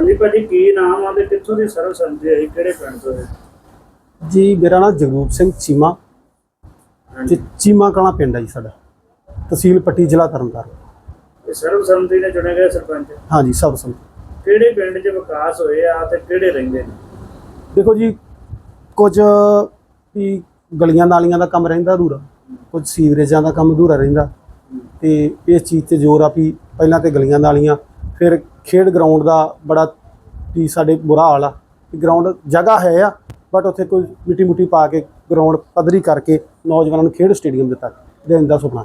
ਹਾਂਜੀ ਭਾਜੀ ਕੀ ਨਾਮ ਆ ਤੇ ਕਿੱਥੋਂ ਦੀ ਸਰਵ ਸੰਮਤੀ ਹੈ ਕਿਹੜੇ ਪਿੰਡ ਤੋਂ ਹੈ ਜੀ ਮੇਰਾ ਨਾਮ ਜਗਰੂਪ ਸਿੰਘ ਚੀਮਾ ਤੇ ਚੀਮਾ ਕਲਾਂ ਪਿੰਡ ਹੈ ਜੀ ਸਾਡਾ। ਤਹਿਸੀਲ ਪੱਟੀ ਜ਼ਿਲ੍ਹਾ ਤਰਨਤਾਰਨ। ਇਹ ਸਰਵ ਸੰਮਤੀ ਨੇ ਚੁਣੇ ਗਏ ਸਰਪੰਚ? ਹਾਂਜੀ ਸਭ ਸੰਮਤੀ ਕਿਹੜੇ ਪਿੰਡ 'ਚ ਵਿਕਾਸ ਹੋਏ ਆ ਤੇ ਕਿਹੜੇ ਰਹਿੰਦੇ ਨੇ? ਦੇਖੋ ਜੀ ਕੁਝ ਵੀ ਗਲੀਆਂ ਨਾਲੀਆਂ ਦਾ ਕੰਮ ਰਹਿੰਦਾ ਅਧੂਰਾ ਕੁਝ ਸੀਵਰੇਜਾਂ ਦਾ ਕੰਮ ਅਧੂਰਾ ਰਹਿੰਦਾ। ਤੇ ਇਸ ਚੀਜ਼ ਤੇ ਜ਼ੋਰ ਆ ਵੀ ਪਹਿਲਾਂ ਤੇ ਗਲੀਆਂ ਨਾਲੀਆਂ ਫਿਰ ਖੇਡ ਗਰਾਊਂਡ ਦਾ ਬੜਾ ਵੀ ਸਾਡੇ ਬੁਰਾ ਹਾਲ ਆ ਗਰਾਊਂਡ ਜਗ੍ਹਾ ਹੈ ਆ ਬਟ ਉੱਥੇ ਕੋਈ ਮਿੱਟੀ ਮੁੱਟੀ ਪਾ ਕੇ ਗਰਾਊਂਡ ਪੱਧਰੀ ਕਰਕੇ ਨੌਜਵਾਨਾਂ ਨੂੰ ਖੇਡ ਸਟੇਡੀਅਮ ਦਿੱਤਾ ਦੇਣ ਦਾ ਸੁਪਨਾ।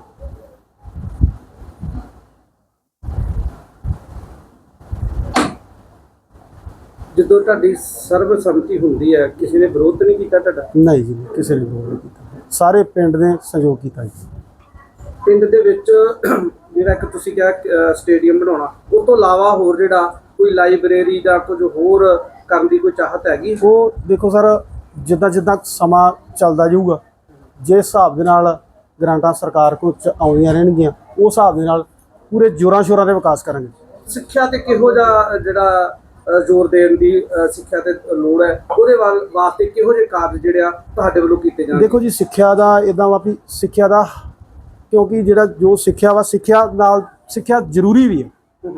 ਜਦੋਂ ਤੁਹਾਡੀ ਸਰਵ ਸੰਮਤੀ ਹੁੰਦੀ ਹੈ ਕਿਸੇ ਨੇ ਵਿਰੋਧ ਨਹੀਂ ਕੀਤਾ ਤੁਹਾਡਾ? ਨਹੀਂ ਜੀ ਕਿਸੇ ਨੇ ਵਿਰੋਧ ਨਹੀਂ ਕੀਤਾ। ਸਾਰੇ ਪਿੰਡ ਨੇ ਸਹਿਯੋਗ ਕੀਤਾ ਜੀ। ਪਿੰਡ ਦੇ ਵਿੱਚ ਜਿਹੜਾ ਕਿ ਤੁਸੀਂ ਕਿਹਾ ਸਟੇਡੀਅਮ ਬਣਾਉਣਾ ਉਹ ਤੋਂ ਇਲਾਵਾ ਹੋਰ ਜਿਹੜਾ ਕੋਈ ਲਾਇਬ੍ਰੇਰੀ ਜਾਂ ਕੁਝ ਹੋਰ ਕਰਨ ਦੀ ਕੋਈ ਚਾਹਤ ਹੈਗੀ? ਉਹ ਦੇਖੋ ਸਰ ਜਿੱਦਾਂ ਜਿੱਦਾਂ ਸਮਾਂ ਚੱਲਦਾ ਜਾਊਗਾ ਜੇ ਹਿਸਾਬ ਦੇ ਨਾਲ ਗ੍ਰਾਂਟਾਂ ਸਰਕਾਰ ਕੋਲ ਆਉਂਦੀਆਂ ਰਹਿਣਗੀਆਂ ਉਸ ਹਿਸਾਬ ਦੇ ਨਾਲ ਪੂਰੇ ਜੋਰਾਂ ਸ਼ੋਰਾਂ ਦੇ ਵਿਕਾਸ ਕਰਾਂਗੇ। ਸਿੱਖਿਆ ਤੇ ਕਿਹੋ ਜਿਹਾ ਜਿਹੜਾ ਜ਼ੋਰ ਦੇਣ ਦੀ ਸਿੱਖਿਆ ਤੇ ਲੋੜ ਹੈ ਉਹਦੇ ਵਾਸਤੇ ਕਿਹੋ ਜਿਹੇ ਕਾਰਜ ਜਿਹੜੇ ਆ ਤੁਹਾਡੇ ਵੱਲੋਂ ਕੀਤੇ ਜਾਣਗੇ? ਦੇਖੋ ਜੀ ਸਿੱਖਿਆ ਦਾ ਇਦਾਂ ਵਾ ਵੀ ਸਿੱਖਿਆ ਦਾ ਕਿਉਂਕਿ ਜਿਹੜਾ ਜੋ ਸਿੱਖਿਆ ਵਾ, ਸਿੱਖਿਆ ਨਾਲ ਸਿੱਖਿਆ ਜ਼ਰੂਰੀ ਵੀ ਹੈ।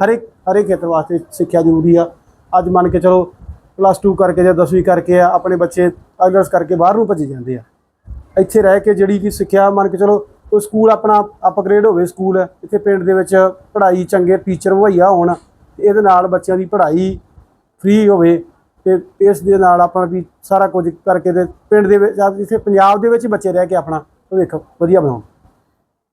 ਹਰੇਕ ਹਰੇਕ ਖੇਤਰ ਵਾਸਤੇ ਸਿੱਖਿਆ ਜ਼ਰੂਰੀ ਆ। ਅੱਜ ਮੰਨ ਕੇ ਚਲੋ ਪਲੱਸ 2 ਕਰਕੇ ਜਾਂ 10ਵੀਂ ਕਰਕੇ ਆ, ਆਪਣੇ ਬੱਚੇ ਆਈਲਟਸ ਕਰਕੇ ਬਾਹਰ ਨੂੰ ਭੱਜੇ ਜਾਂਦੇ ਆ। ਇੱਥੇ ਰਹਿ ਕੇ ਜਿਹੜੀ ਕਿ ਸਿੱਖਿਆ ਮੰਨ ਕੇ ਚਲੋ ਕੋਈ ਸਕੂਲ ਆਪਣਾ ਅਪਗ੍ਰੇਡ ਹੋਵੇ ਸਕੂਲ ਇੱਥੇ ਪਿੰਡ ਦੇ ਵਿੱਚ ਪੜ੍ਹਾਈ ਚੰਗੇ ਟੀਚਰ ਮੁਹੱਈਆ ਹੋਣ ਤੇ ਇਹਦੇ ਨਾਲ ਬੱਚਿਆਂ ਦੀ ਪੜ੍ਹਾਈ ਫ੍ਰੀ ਹੋਵੇ ਤੇ ਇਸ ਦੇ ਨਾਲ ਆਪਣਾ ਵੀ ਸਾਰਾ ਕੁਝ ਕਰਕੇ ਤੇ ਪਿੰਡ ਦੇ ਵਿੱਚ ਆਪ ਇੱਥੇ ਪੰਜਾਬ ਦੇ ਵਿੱਚ ਬੱਚੇ ਰਹਿ ਕੇ ਆਪਣਾ ਭਵਿੱਖ ਵਧੀਆ ਬਣਾਉਣ।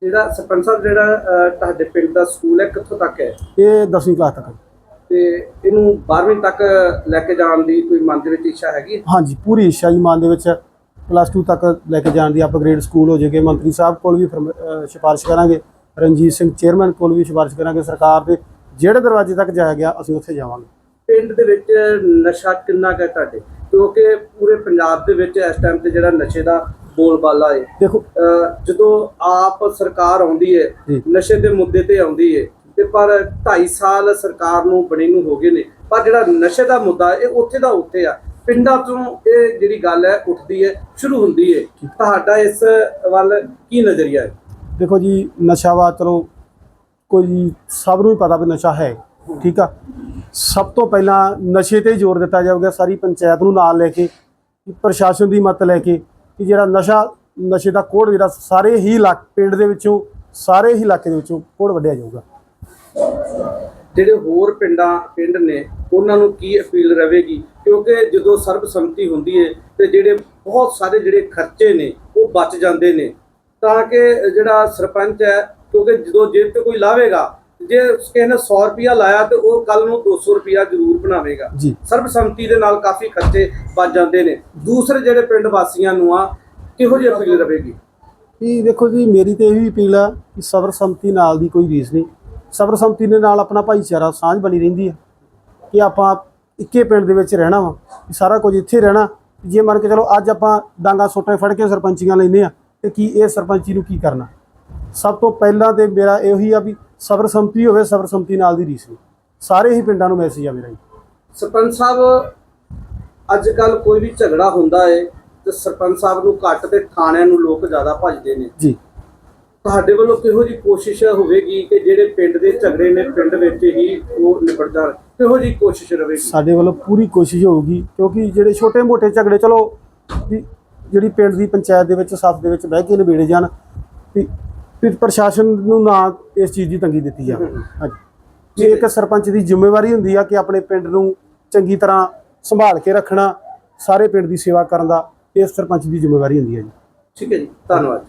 ਜਿਹੜਾ ਸਰਪੰਚ ਸਾਹਿਬ ਜਿਹੜਾ ਅਹ, ਤੁਹਾਡੇ ਪਿੰਡ ਦਾ ਸਕੂਲ ਹੈ ਕਿੱਥੋਂ ਤੱਕ ਹੈ? ਇਹ 10ਵੀਂ ਕਲਾਸ ਤੱਕ ਤੇ ਇਹਨੂੰ 12ਵੀਂ ਤੱਕ ਲੈ ਕੇ ਜਾਣ ਦੀ ਕੋਈ ਮਨ ਦੇ ਵਿੱਚ ਇੱਛਾ ਹੈਗੀ ਹਾਂਜੀ ਪੂਰੀ ਇੱਛਾ ਜੀ ਮਨ ਦੇ ਵਿੱਚ। ਪਲੱਸ 2 ਤੱਕ ਲੈ ਕੇ ਜਾਣ ਦੀ ਅਪਗ੍ਰੇਡ ਸਕੂਲ ਹੋ ਜਾਏਗੇ। ਮੰਤਰੀ ਸਾਹਿਬ ਕੋਲ ਵੀ ਫਰਮ- ਅਹ ਸਿਫਾਰਿਸ਼ ਕਰਾਂਗੇ। ਰਣਜੀਤ ਸਿੰਘ ਚੇਅਰਮੈਨ ਕੋਲ ਵੀ ਸਿਫਾਰਿਸ਼ ਕਰਾਂਗੇ ਸਰਕਾਰ ਦੇ। ਜਿਹੜੇ ਦਰਵਾਜ਼ੇ ਤੱਕ ਜਾਇਆ ਗਿਆ ਅਸੀਂ ਉੱਥੇ ਜਾਵਾਂਗੇ। ਪਿੰਡ ਦੇ ਵਿੱਚ ਨਸ਼ਾ ਕਿੰਨਾ ਕੁ ਹੈ ਤੁਹਾਡੇ? ਕਿਉਂਕਿ ਪੂਰੇ ਪੰਜਾਬ ਦੇ ਵਿੱਚ ਇਸ ਟਾਈਮ ਤੇ ਜਿਹੜਾ ਨਸ਼ੇ ਦਾ ਬੋਲਬਾਲਾ ਹੈ ਦੇਖੋ। ਜਦੋਂ ਆਪ ਸਰਕਾਰ ਆਉਂਦੀ ਹੈ। ਨਸ਼ੇ ਦੇ ਮੁੱਦੇ ਤੇ ਆਉਂਦੀ ਹੈ ਤੇ ਪਰ 2.5 ਸਾਲ ਸਰਕਾਰ ਨੂੰ ਬਣੀ ਨੂੰ ਹੋ ਗਏ ਨੇ। ਪਰ ਜਿਹੜਾ ਨਸ਼ੇ ਦਾ ਮੁੱਦਾ ਇਹ ਉੱਥੇ ਦਾ ਉੱਥੇ ਆ। ਪਿੰਡਾਂ ਤੋਂ ਇਹ ਜਿਹੜੀ ਗੱਲ ਹੈ ਉੱਠਦੀ ਹੈ ਸ਼ੁਰੂ ਹੁੰਦੀ ਹੈ ਤੁਹਾਡਾ ਇਸ ਵੱਲ ਕੀ ਨਜ਼ਰੀਆ ਹੈ? ਦੇਖੋ ਜੀ ਨਸ਼ਾ ਵਾ ਚਲੋ ਕੋਈ ਸਭ ਨੂੰ ਹੀ ਪਤਾ ਵੀ ਨਸ਼ਾ ਹੈ। ਠੀਕ ਆ? ਸਭ ਤੋਂ ਪਹਿਲਾਂ ਨਸ਼ੇ ਤੇ ਜ਼ੋਰ ਦਿੱਤਾ ਜਾਊਗਾ ਸਾਰੀ ਪੰਚਾਇਤ ਨੂੰ ਨਾਲ ਲੈ ਕੇ ਪ੍ਰਸ਼ਾਸਨ ਦੀ ਮਦਦ ਲੈ ਕੇ। ਕਿ ਜਿਹੜਾ ਨਸ਼ਾ, ਨਸ਼ੇ ਦਾ ਕੋੜ ਜਿਹੜਾ ਸਾਰੇ ਹੀ ਇਲਾਕੇ, ਪਿੰਡ ਦੇ ਵਿੱਚੋਂ, ਸਾਰੇ ਹੀ ਇਲਾਕੇ ਦੇ ਵਿੱਚੋਂ ਕੋੜ ਵੱਢਿਆ ਜਾਊਗਾ। ਜਿਹੜੇ ਹੋਰ ਪਿੰਡਾਂ, ਪਿੰਡ ਨੇ, ਉਹਨਾਂ ਨੂੰ ਕੀ ਅਪੀਲ ਰਹੇਗੀ? ਕਿਉਂਕਿ ਜਦੋਂ ਸਰਬਸੰਮਤੀ ਹੁੰਦੀ ਹੈ ਤੇ ਜਿਹੜੇ ਬਹੁਤ ਸਾਰੇ ਜਿਹੜੇ ਖਰਚੇ ਨੇ, ਉਹ ਬਚ ਜਾਂਦੇ ਨੇ। ਤਾਂ ਕਿ ਜਿਹੜਾ ਸਰਪੰਚ ਹੈ, ਕਿਉਂਕਿ ਜਦੋਂ ਜੇਬ ਤੇ ਕੋਈ ਲਾਵੇਗਾ ਜੇ ਕਿਸੇ ਨੇ 100 ਰੁਪਿਆ ਲਾਇਆ ਤੇ ਉਹ ਕੱਲ ਨੂੰ 200 ਰੁਪਿਆ ਜ਼ਰੂਰ ਬਣਾਵੇਗਾ। ਸਰਬਸੰਮਤੀ ਦੇ ਨਾਲ ਕਾਫੀ ਖਰਚੇ ਬਚ ਜਾਂਦੇ ਨੇ। ਦੂਸਰੇ ਜਿਹੜੇ ਪਿੰਡ ਵਾਸੀਆਂ ਨੂੰ ਆ ਕਿਹੋ ਜਿਹੀ ਅਪੀਲ ਰਹੇਗੀ? ਇਹ ਦੇਖੋ ਜੀ ਮੇਰੀ ਤੇ ਇਹ ਵੀ ਅਪੀਲ ਆ ਕਿ ਸਬਰ ਸੰਮਤੀ ਨਾਲ ਦੀ ਕੋਈ ਰੀਸ ਨਹੀਂ। ਸਬਰ ਸੰਮਤੀ ਦੇ ਨਾਲ ਆਪਣਾ ਭਾਈਚਾਰਾ ਸਾਂਝ ਬਣੀ ਰਹਿੰਦੀ ਹੈ ਕਿ ਆਪਾਂ ਇੱਕੇ ਪਿੰਡ ਦੇ ਵਿੱਚ ਰਹਿਣਾ ਵਾ ਸਾਰਾ ਕੁਝ ਇੱਥੇ ਰਹਿਣਾ। ਜੇ ਮੰਨ ਕੇ ਚਲੋ ਅੱਜ ਆਪਾਂ ਡਾਂਗਾ ਸੋਟੇ ਫੜ ਕੇ ਸਰਪੰਚੀਆਂ ਲੈਨੇ ਆ ਤੇ ਕੀ ਇਹ ਸਰਪੰਚੀ ਨੂੰ ਕੀ ਕਰਨਾ? ਸਭ ਤੋਂ ਪਹਿਲਾਂ ਤੇ ਮੇਰਾ ਇਹੀ ਆ ਵੀ ਸਬਰ ਸੰਮਤੀ ਹੋਵੇ ਸਬਰ ਸੰਮਤੀ ਨਾਲ ਦੀ ਰੀਸ ਸਾਰੇ ਹੀ ਪਿੰਡਾਂ ਨੂੰ ਮੈਸੇਜ ਆ ਮੇਰਾ ਜੀ ਸਰਪੰਚ ਸਾਹਿਬ ਅੱਜ ਕੱਲ ਕੋਈ ਵੀ ਝਗੜਾ ਹੁੰਦਾ ਹੈ ਤੇ ਸਰਪੰਚ ਸਾਹਿਬ ਨੂੰ ਘੱਟ ਤੇ ਥਾਣਿਆਂ ਨੂੰ ਲੋਕ ਜ਼ਿਆਦਾ ਭੱਜਦੇ ਨੇ। ਜੀ। ਤੁਹਾਡੇ ਵੱਲੋਂ ਕਿਹੋ ਜੀ ਕੋਸ਼ਿਸ਼ ਹੋਵੇਗੀ ਕਿ ਜਿਹੜੇ ਪਿੰਡ ਦੇ ਝਗੜੇ ਨੇ ਪਿੰਡ ਵਿੱਚ ਹੀ ਉਹ ਨਿਬੜ ਜਾਣ ਕਿਹੋ ਜੀ ਕੋਸ਼ਿਸ਼ ਰਹੇਗੀ? ਸਾਡੇ ਵੱਲੋਂ ਪੂਰੀ ਕੋਸ਼ਿਸ਼ ਹੋਊਗੀ ਕਿਉਂਕਿ ਜਿਹੜੇ ਛੋਟੇ-ਮੋਟੇ ਝਗੜੇ ਚਲੋ ਜਿਹੜੀ ਪਿੰਡ ਦੀ ਪੰਚਾਇਤ ਦੇ ਵਿੱਚ ਸੱਤ ਦੇ ਵਿੱਚ ਬਹਿ ਕੇ ਨਿਬੇੜੇ ਜਾਣ ਵੀ ਪ੍ਰਸ਼ਾਸਨ ਨੂੰ ਨਾ ਇਸ ਚੀਜ਼ ਦੀ ਤੰਗੀ ਦਿੱਤੀ ਜਾਵੇ। ਹਾਂਜੀ। ਇਹ ਇੱਕ ਸਰਪੰਚ ਦੀ ਜ਼ਿੰਮੇਵਾਰੀ ਹੁੰਦੀ ਆ ਕਿ ਆਪਣੇ ਪਿੰਡ ਨੂੰ ਚੰਗੀ ਤਰ੍ਹਾਂ ਸੰਭਾਲ ਕੇ ਰੱਖਣਾ ਸਾਰੇ ਪਿੰਡ ਦੀ ਸੇਵਾ ਕਰਨ ਦਾ ਇਹ ਸਰਪੰਚ ਦੀ ਜ਼ਿੰਮੇਵਾਰੀ ਹੁੰਦੀ ਹੈ ਜੀ। ਠੀਕ ਹੈ ਜੀ। ਧੰਨਵਾਦ।